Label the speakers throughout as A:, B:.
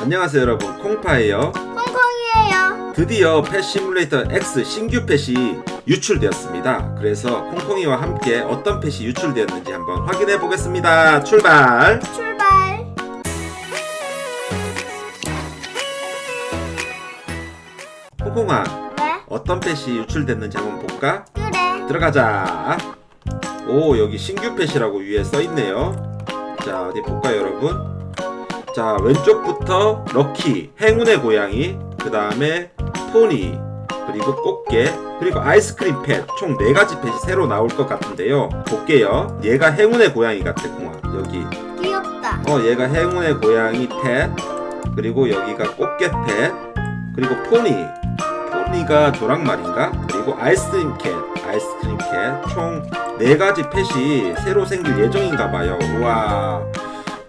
A: 안녕하세요 여러분 콩파예요
B: 콩콩이에요.
A: 드디어 펫 시뮬레이터 X 신규 펫이 유출되었습니다 그래서 콩콩이와 함께 어떤 펫이 유출되었는지 한번 확인해 보겠습니다 출발
B: 출발.
A: 콩콩아
B: 왜?
A: 어떤 펫이 유출됐는지 한번 볼까?
B: 그래.
A: 들어가자 오 여기 신규 펫이라고 위에 써있네요 자 어디 볼까요 여러분 자 왼쪽부터 럭키 행운의 고양이 그 다음에 포니 그리고 꽃게 그리고 아이스크림 펫 총 4가지 펫이 새로 나올 것 같은데요. 볼게요. 얘가 행운의 고양이 같아 공아 여기.
B: 귀엽다.
A: 어 얘가 행운의 고양이 펫 그리고 여기가 꽃게 펫 그리고 포니. 포니가 조랑말인가? 그리고 아이스크림 캣 아이스크림 캣총 4가지 펫이 새로 생길 예정인가 봐요. 우와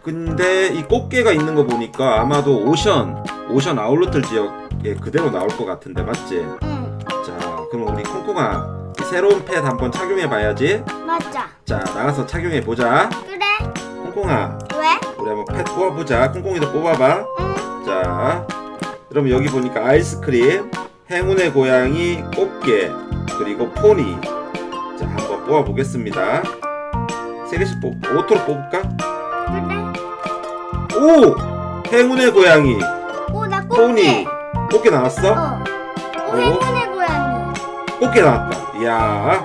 A: 근데 이 꽃게가 있는 거 보니까 아마도 오션 오션 아울러틀 지역에 그대로 나올 것 같은데 맞지?
B: 응.
A: 자 그럼 우리 콩콩아 이 새로운 펫 한번 착용해 봐야지
B: 맞아.
A: 자 나가서 착용해 보자
B: 그래.
A: 콩콩아
B: 왜?
A: 우리 한번 펫 뽑아보자. 콩콩이도 뽑아봐.
B: 응.
A: 자, 그럼 여기 보니까 아이스크림, 행운의 고양이, 꽃게, 그리고 포니. 자, 한번 뽑아보겠습니다. 세 개씩 뽑, 오토로 뽑을까?
B: 그래.
A: 오! 행운의 고양이,
B: 오, 나
A: 포니.
B: 꽃게.
A: 꽃게 나왔어?
B: 어. 오,
A: 오.
B: 행운의 고양이.
A: 꽃게 나왔다. 이야.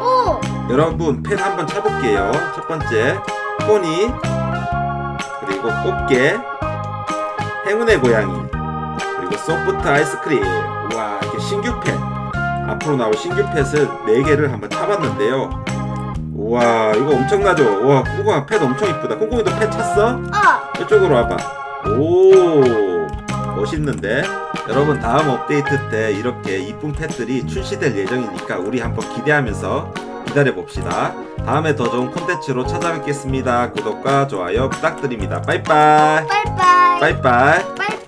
B: 오.
A: 여러분, 펫 한번 차볼게요. 첫 번째, 포니, 그리고 꽃게, 행운의 고양이, 그리고 소프트 아이스크림. 우와, 이렇게 신규 펫. 앞으로 나올 신규 펫을 4개를 한번 타봤는데요. 우와, 이거 엄청나죠? 우와, 콩콩아 펫 엄청 이쁘다. 콩콩이도 펫 찼어?
B: 어.
A: 이쪽으로 와봐. 오, 멋있는데? 여러분, 다음 업데이트 때 이렇게 이쁜 펫들이 출시될 예정이니까 우리 한번 기대하면서 기다려봅시다. 다음에 더 좋은 콘텐츠로 찾아뵙겠습니다. 구독과 좋아요 부탁드립니다. 빠이빠이.
B: 빠이빠이.
A: 빠이빠이.